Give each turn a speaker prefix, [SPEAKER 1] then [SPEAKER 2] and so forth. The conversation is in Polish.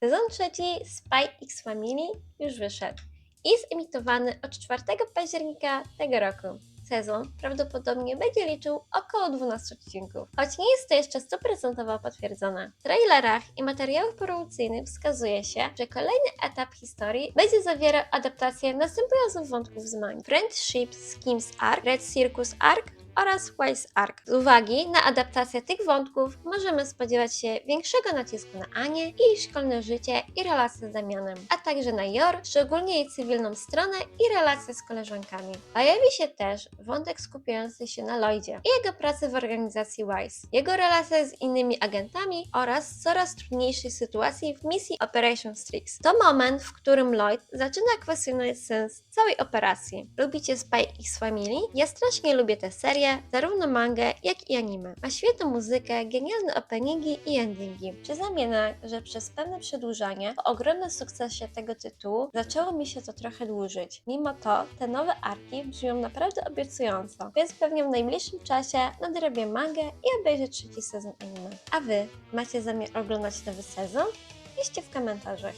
[SPEAKER 1] Sezon trzeci Spy X Family już wyszedł i jest emitowany od 4 października tego roku. Sezon prawdopodobnie będzie liczył około 12 odcinków, choć nie jest to jeszcze stuprocentowo potwierdzone. W trailerach i materiałach promocyjnych wskazuje się, że kolejny etap historii będzie zawierał adaptację następujących wątków z mangi. Friendship Schemes Arc, Red Circus Arc oraz Wise Arc. Z uwagi na adaptację tych wątków możemy spodziewać się większego nacisku na Anię, jej szkolne życie i relacje z Damianem, a także na Yor, szczególnie jej cywilną stronę i relacje z koleżankami. Pojawi się też wątek skupiający się na Lloydzie i jego pracy w organizacji Wise, jego relacje z innymi agentami oraz coraz trudniejszej sytuacji w misji Operation Strix. To moment, w którym Lloyd zaczyna kwestionować sens całej operacji. Lubicie Spy X Family? Ja strasznie lubię tę serię, zarówno mangę, jak i anime. Ma świetną muzykę, genialne openingi i endingi. Przyznam jednak, że przez pewne przedłużanie, po ogromnym sukcesie tego tytułu, zaczęło mi się to trochę dłużyć. Mimo to, te nowe arki brzmią naprawdę obiecująco, więc pewnie w najbliższym czasie nadrobię mangę i obejrzę trzeci sezon anime. A Wy macie zamiar oglądać nowy sezon? Piszcie w komentarzach.